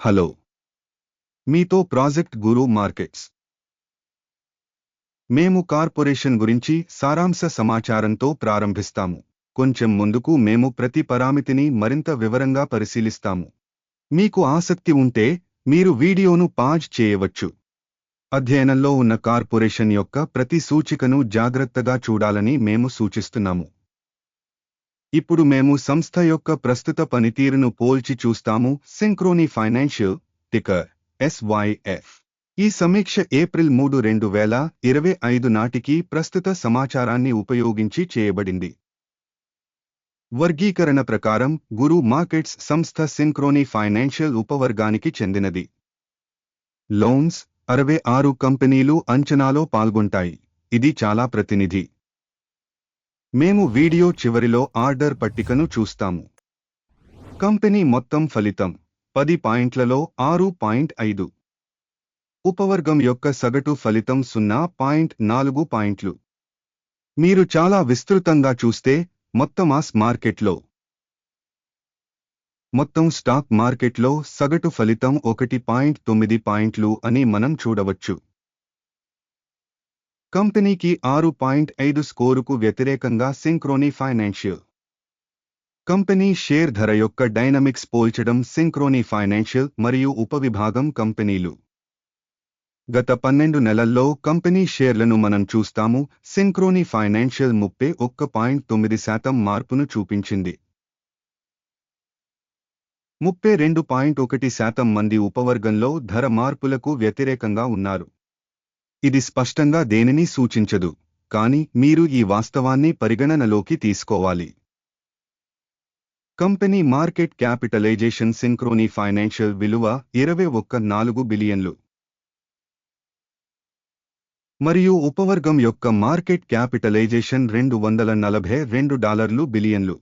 Hello. మీతో project గురు markets. మేము corporation గురించి సారాంశ సమాచారంతో ప్రారంభిస్తాము. కొంచెం ముందుకు మేము ప్రతి పరామితిని మరింత వివరంగా పరిశీలిస్తాము. మీకు ఆసక్తి ఉంటే మీరు వీడియోను పాజ్ చేయవచ్చు. అధ్యయనంలో ఉన్న కార్పొరేషన్ యొక్క ప్రతి సూచికను జాగ్రత్తగా చూడాలని మేము సూచిస్తున్నాము. ఇప్పుడు మేము సంస్థ యొక్క ప్రస్తుత పనితీరును పోల్చి చూస్తాము. సింక్రోనీ ఫైనాన్షియల్ టికర్ ఎస్వైఎఫ్ ఈ సమీక్ష ఏప్రిల్ మూడు రెండు వేల ఇరవై ఐదు నాటికి ప్రస్తుత సమాచారాన్ని ఉపయోగించి చేయబడింది. వర్గీకరణ ప్రకారం గురు మార్కెట్స్ సంస్థ సింక్రోనీ ఫైనాన్షియల్ ఉపవర్గానికి చెందినది. లోన్స్ అరవై ఆరు కంపెనీలు అంచనాలో పాల్గొంటాయి. ఇది చాలా ప్రతినిధి. మేము వీడియో చివరిలో ఆర్డర్ పట్టికను చూస్తాము. కంపెనీ మొత్తం ఫలితం పది పాయింట్లలో ఆరు పాయింట్ ఐదు. ఉపవర్గం యొక్క సగటు ఫలితం సున్నా పాయింట్ నాలుగు పాయింట్లు. మీరు చాలా విస్తృతంగా చూస్తే మొత్తం ఆస్ మార్కెట్లో. మొత్తం స్టాక్ మార్కెట్లో సగటు ఫలితం ఒకటి పాయింట్ తొమ్మిది పాయింట్లు అని మనం చూడవచ్చు. కంపెనీకి ఆరు పాయింట్ ఐదు స్కోరుకు వ్యతిరేకంగా సింక్రోనీ ఫైనాన్షియల్. కంపెనీ షేర్ ధర యొక్క డైనమిక్స్ పోల్చడం సింక్రోనీ ఫైనాన్షియల్ మరియు ఉపవిభాగం కంపెనీలు. గత పన్నెండు నెలల్లో కంపెనీ షేర్లను మనం చూస్తాము సింక్రోనీ ఫైనాన్షియల్ ముప్పై ఒక్క పాయింట్ తొమ్మిది శాతం మార్పును చూపించింది. ముప్పై రెండు పాయింట్ ఒకటి శాతం మంది ఉపవర్గంలో ధర మార్పులకు వ్యతిరేకంగా ఉన్నారు. ఇది స్పష్టంగా దేనిని సూచించదు. కానీ మీరు ఈ వాస్తవాన్ని పరిగణనలోకి తీసుకోవాలి. Company market capitalization Synchrony Financial విలువ ఇరవై ఒక్క నాలుగు బిలియన్లు. మరియు ఉపవర్గం యొక్క మార్కెట్ క్యాపిటలైజేషన్ రెండు వందల నలభై రెండు డాలర్లు బిలియన్లు.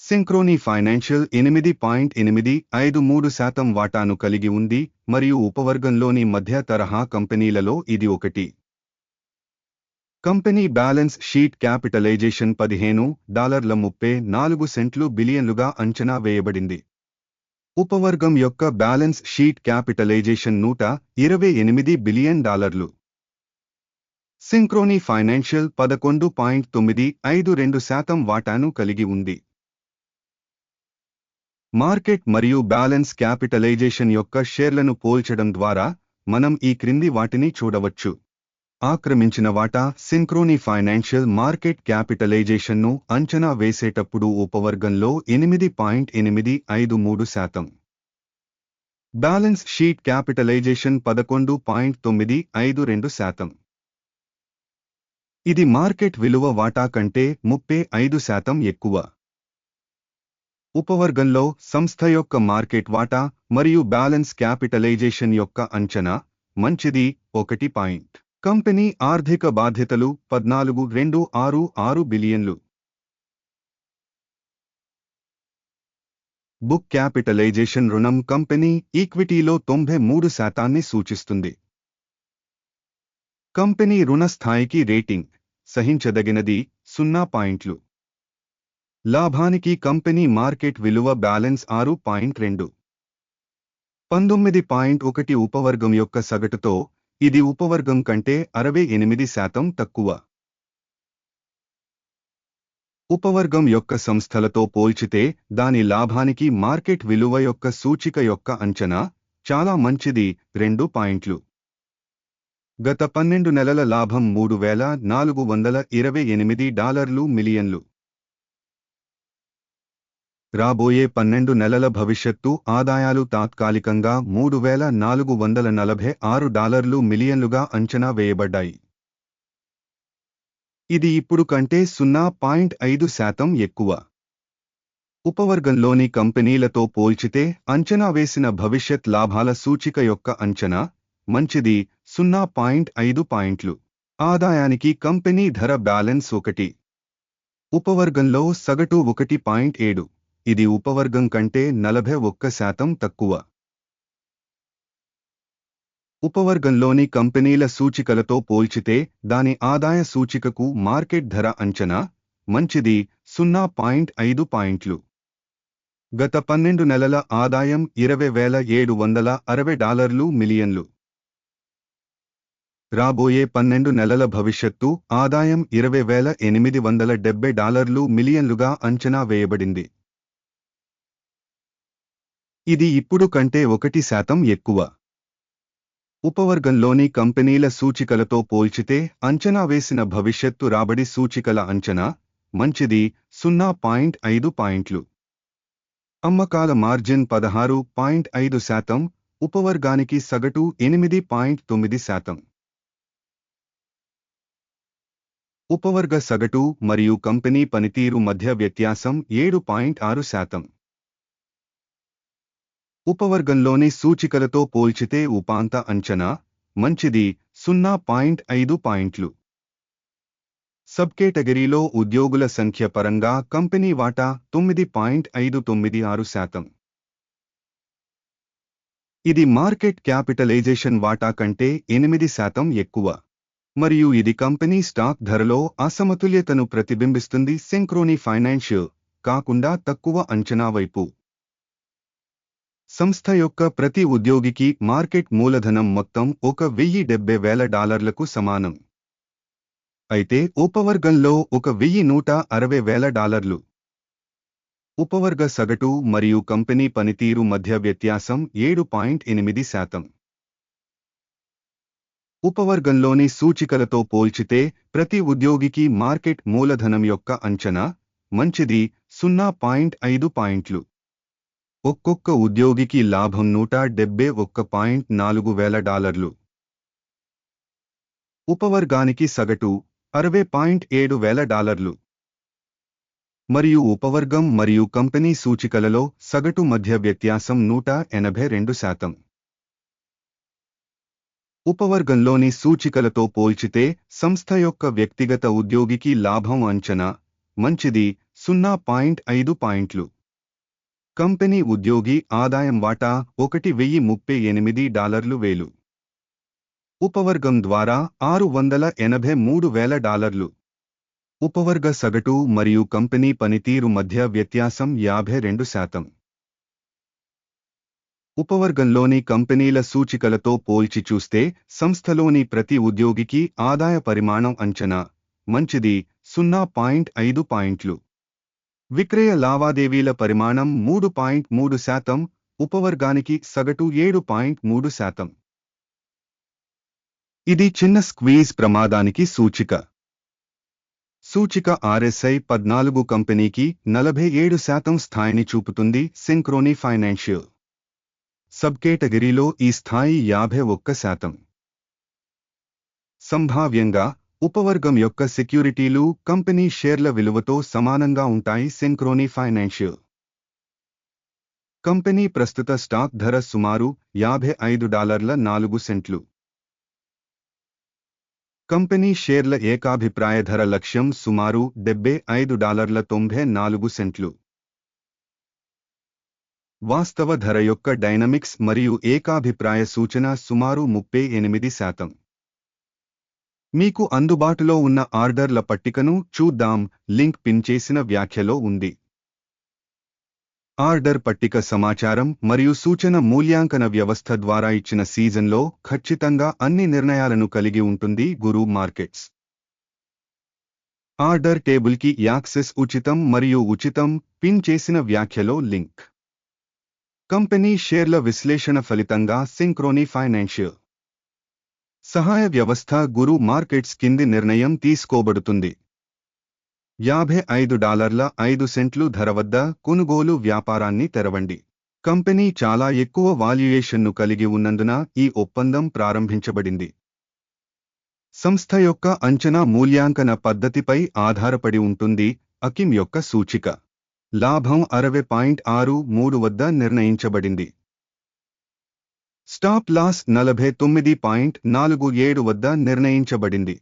సింక్రోనీ ఫైనాన్షియల్ ఎనిమిది పాయింట్ ఎనిమిది ఐదు మూడు శాతం వాటాను కలిగి ఉంది మరియు ఉపవర్గంలోని మధ్య తరహా కంపెనీలలో ఇది ఒకటి. కంపెనీ బ్యాలెన్స్ షీట్ క్యాపిటలైజేషన్ పదిహేను డాలర్ల ముప్పై నాలుగు సెంట్లు బిలియన్లుగా అంచనా వేయబడింది. ఉపవర్గం యొక్క బ్యాలెన్స్ షీట్ క్యాపిటలైజేషన్ నూట ఇరవై ఎనిమిది బిలియన్ డాలర్లు. సింక్రోనీ ఫైనాన్షియల్ పదకొండు పాయింట్ తొమ్మిది ఐదు రెండు శాతం వాటాను కలిగి ఉంది. మార్కెట్ మరియు బ్యాలెన్స్ క్యాపిటలైజేషన్ యొక్క షేర్లను పోల్చడం ద్వారా మనం ఈ క్రింది వాటిని చూడవచ్చు. ఆక్రమించిన వాటా సింక్రోనీ ఫైనాన్షియల్ మార్కెట్ క్యాపిటలైజేషన్ను అంచనా వేసేటప్పుడు ఉపవర్గంలో ఎనిమిది పాయింట్ ఎనిమిది ఐదు మూడు శాతం. బ్యాలెన్స్ షీట్ క్యాపిటలైజేషన్ పదకొండు పాయింట్ తొమ్మిది ఐదు రెండు శాతం. ఇది మార్కెట్ విలువ వాటా కంటే ముప్పై ఐదు శాతం ఎక్కువ. ఉపవర్గంలో సంస్థ యొక్క మార్కెట్ వాటా మరియు బ్యాలెన్స్ క్యాపిటలైజేషన్ యొక్క అంచనా మంచిది ఒకటి పాయింట్. కంపెనీ ఆర్థిక బాధ్యతలు పద్నాలుగు రెండు ఆరు ఆరు బిలియన్లు. బుక్ క్యాపిటలైజేషన్ రుణం కంపెనీ ఈక్విటీలో తొంభై మూడు శాతాన్ని సూచిస్తుంది. కంపెనీ రుణ స్థాయికి రేటింగ్ సహించదగినది సున్నా పాయింట్లు. లాభానికి కంపెనీ మార్కెట్ విలువ బ్యాలెన్స్ ఆరు పాయింట్ రెండు. పంతొమ్మిది పాయింట్ ఒకటి ఉపవర్గం యొక్క సగటుతో ఇది ఉపవర్గం కంటే అరవై ఎనిమిది శాతం తక్కువ. ఉపవర్గం యొక్క సంస్థలతో పోల్చితే దాని లాభానికి మార్కెట్ విలువ యొక్క సూచిక యొక్క అంచనా చాలా మంచిది రెండు పాయింట్లు. గత పన్నెండు నెలల లాభం మూడు వేల నాలుగు వందల ఇరవై ఎనిమిది డాలర్లు మిలియన్లు. రాబోయే పన్నెండు నెలల భవిష్యత్తు ఆదాయాలు తాత్కాలికంగా మూడు వేల నాలుగు వందల నలభై ఆరు డాలర్లు మిలియన్లుగా అంచనా వేయబడ్డాయి. ఇది ఇప్పుడు కంటే సున్నా పాయింట్ ఐదు శాతం ఎక్కువ. ఉపవర్గంలోని కంపెనీలతో పోల్చితే అంచనా వేసిన భవిష్యత్ లాభాల సూచిక యొక్క అంచనా మంచిది సున్నా పాయింట్ ఐదు పాయింట్లు. ఆదాయానికి కంపెనీ ధర బ్యాలెన్స్ ఒకటి. ఉపవర్గంలో సగటు ఒకటి పాయింట్ ఏడు. ఇది ఉపవర్గం కంటే నలభై ఒక్క శాతం తక్కువ. ఉపవర్గంలోని కంపెనీల సూచికలతో పోల్చితే దాని ఆదాయ సూచికకు మార్కెట్ ధర అంచనా మంచిది సున్నా పాయింట్ ఐదు పాయింట్లు. గత పన్నెండు నెలల ఆదాయం ఇరవై వేల ఏడు వందల అరవై డాలర్లు మిలియన్లు. రాబోయే పన్నెండు నెలల భవిష్యత్తు ఆదాయం ఇరవై వేల ఎనిమిది వందల డెబ్బై డాలర్లు మిలియన్లుగా అంచనా వేయబడింది. ఇది ఇప్పుడు కంటే ఒకటి శాతం ఎక్కువ. ఉపవర్గంలోని కంపెనీల సూచికలతో పోల్చితే అంచనా వేసిన భవిష్యత్తు రాబడి సూచికల అంచనా మంచిది సున్నా పాయింట్ ఐదు పాయింట్లు. అమ్మకాల మార్జిన్ పదహారు పాయింట్ ఐదు శాతం ఉపవర్గానికి సగటు ఎనిమిది పాయింట్ తొమ్మిది శాతం. ఉపవర్గ సగటు మరియు కంపెనీ పనితీరు మధ్య వ్యత్యాసం ఏడు పాయింట్ ఆరు శాతం. ఉపవర్గంలోని సూచికలతో పోల్చితే ఉపాంత అంచనా మంచిది సున్నా పాయింట్ ఐదు పాయింట్లు. సబ్ కేటగిరీలో ఉద్యోగుల సంఖ్య పరంగా కంపెనీ వాటా తొమ్మిది పాయింట్ ఐదు తొమ్మిది ఆరు శాతం. ఇది మార్కెట్ క్యాపిటలైజేషన్ వాటా కంటే ఎనిమిది శాతం ఎక్కువ. మరియు ఇది కంపెనీ స్టాక్ ధరలో అసమతుల్యతను ప్రతిబింబిస్తుంది సింక్రోనీ ఫైనాన్షియల్ కాకుండా తక్కువ అంచనా వైపు. సంస్థ యొక్క ప్రతి ఉద్యోగికి మార్కెట్ మూలధనం మొత్తం ఒక వెయ్యి డెబ్బై వేల డాలర్లకు సమానం. అయితే ఉపవర్గంలో ఒక వెయ్యి నూట అరవై వేల డాలర్లు. ఉపవర్గ సగటు మరియు కంపెనీ పనితీరు మధ్య వ్యత్యాసం ఏడు పాయింట్ ఎనిమిది శాతం. ఉపవర్గంలోని సూచికలతో పోల్చితే ప్రతి ఉద్యోగికి మార్కెట్ మూలధనం యొక్క అంచనా మంచిది సున్నా పాయింట్ ఐదు పాయింట్లు. ఒక్కొక్క ఉద్యోగికి లాభం నూట డెబ్బై ఒక్క పాయింట్ నాలుగు వేల డాలర్లు. ఉపవర్గానికి సగటు అరవై పాయింట్ ఏడు వేల డాలర్లు. మరియు ఉపవర్గం మరియు కంపెనీ సూచికలలో సగటు మధ్య వ్యత్యాసం నూట ఎనభై రెండు శాతం. ఉపవర్గంలోని సూచికలతో పోల్చితే సంస్థ యొక్క వ్యక్తిగత ఉద్యోగికి లాభం అంచనా మంచిది సున్నా పాయింట్ ఐదు పాయింట్లు. కంపెనీ ఉద్యోగి ఆదాయం వాటా ఒకటి వెయ్యి ముప్పై ఎనిమిది డాలర్లు వేలు. ఉపవర్గం ద్వారా ఆరు వందల ఎనభై మూడు వేల డాలర్లు. ఉపవర్గ సగటు మరియు కంపెనీ పనితీరు మధ్య వ్యత్యాసం యాభై రెండు శాతం. ఉపవర్గంలోని కంపెనీల సూచికలతో పోల్చి చూస్తే సంస్థలోని ప్రతి ఉద్యోగికి ఆదాయ పరిమాణం అంచనా. మంచిది సున్నా పాయింట్ ఐదు పాయింట్లు. విక్రయ లావాదేవీల పరిమాణం మూడు పాయింట్ మూడు శాతం ఉపవర్గానికి సగటు ఏడు పాయింట్ మూడు శాతం. ఇది చిన్న స్క్వీజ్ ప్రమాదానికి సూచిక. సూచిక ఆర్ఎస్ఐ పద్నాలుగు కంపెనీకి నలభై ఏడు శాతం స్థాయిని చూపుతుంది సింక్రోనీ ఫైనాన్షియల్. సబ్ కేటగిరీలో ఈ స్థాయి యాభై ఒక్క శాతం. సంభావ్యంగా ఉపవర్గం యొక్క సెక్యూరిటీలు కంపెనీ షేర్ల విలువతో సమానంగా ఉంటాయి. సింక్రోనీ ఫైనాన్షియల్ కంపెనీ ప్రస్తుత స్టాక్ ధర సుమారు యాభై ఐదు డాలర్ల నాలుగు సెంట్లు. కంపెనీ షేర్ల ఏకాభిప్రాయ ధర లక్ష్యం సుమారు డెబ్బై ఐదు డాలర్ల తొంభై నాలుగు సెంట్లు. వాస్తవ ధర యొక్క డైనమిక్స్ మరియు ఏకాభిప్రాయ సూచన సుమారు ముప్పై ఎనిమిది శాతం. మీకు అందుబాటులో ఉన్న ఆర్డర్ల పట్టికను చూద్దాం. లింక్ పిన్ చేసిన వ్యాఖ్యలో ఉంది. ఆర్డర్ పట్టిక సమాచారం మరియు సూచన మూల్యాంకన వ్యవస్థ ద్వారా ఇచ్చిన సీజన్లో ఖచ్చితంగా అన్ని నిర్ణయాలను కలిగి ఉంటుంది గురు మార్కెట్స్. ఆర్డర్ టేబుల్కి యాక్సెస్ ఉచితం మరియు ఉచితం పిన్ చేసిన వ్యాఖ్యలో లింక్. కంపెనీ షేర్ల విశ్లేషణ ఫలితంగా సింక్రోనీ ఫైనాన్షియల్ సహాయ వ్యవస్థ గురు మార్కెట్స్ కింది నిర్ణయం తీసుకోబడుతుంది. యాభై ఐదు డాలర్ల ఐదు సెంట్లు ధర వద్ద కొనుగోలు వ్యాపారాన్ని తెరవండి. కంపెనీ చాలా ఎక్కువ వాల్యుయేషన్ను కలిగి ఉన్నందున ఈ ఒప్పందం ప్రారంభించబడింది. సంస్థ యొక్క అంచనా మూల్యాంకన పద్ధతిపై ఆధారపడి ఉంటుంది అకిమ్ యొక్క సూచిక. లాభం అరవై పాయింట్ ఆరు మూడు వద్ద నిర్ణయించబడింది. స్టాప్ లాస్ నలభై తొమ్మిది పాయింట్ నాలుగు ఏడు వద్ద నిర్ణయించబడింది.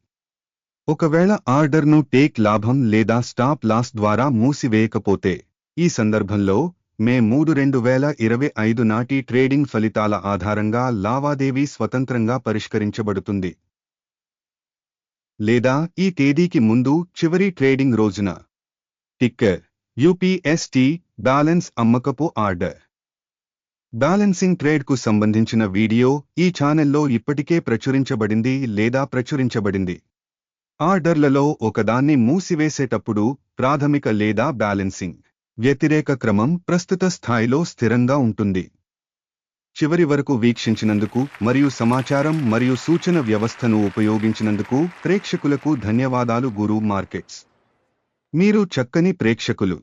ఒకవేళ ఆర్డర్ను టేక్ లాభం లేదా స్టాప్ లాస్ ద్వారా మూసివేయకపోతే ఈ సందర్భంలో మే మూడు రెండు వేల ఇరవై ఐదు నాటి ట్రేడింగ్ ఫలితాల ఆధారంగా లావాదేవీ స్వతంత్రంగా పరిష్కరించబడుతుంది. లేదా ఈ తేదీకి ముందు చివరి ట్రేడింగ్ రోజున. టిక్కర్ యూపీఎస్టీ బ్యాలెన్స్ అమ్మకపు ఆర్డర్. బ్యాలెన్సింగ్ ట్రేడ్కు సంబంధించిన వీడియో ఈ ఛానెల్లో ఇప్పటికే ప్రచురించబడింది లేదా ప్రచురించబడింది. ఆర్డర్లలో ఒకదాన్ని మూసివేసేటప్పుడు ప్రాథమిక లేదా బ్యాలెన్సింగ్ వ్యతిరేక క్రమం ప్రస్తుత స్థాయిలో స్థిరంగా ఉంటుంది. చివరి వరకు వీక్షించినందుకు మరియు సమాచారం మరియు సూచన వ్యవస్థను ఉపయోగించినందుకు ప్రేక్షకులకు ధన్యవాదాలు గురు మార్కెట్స్. మీరు చక్కని ప్రేక్షకులు.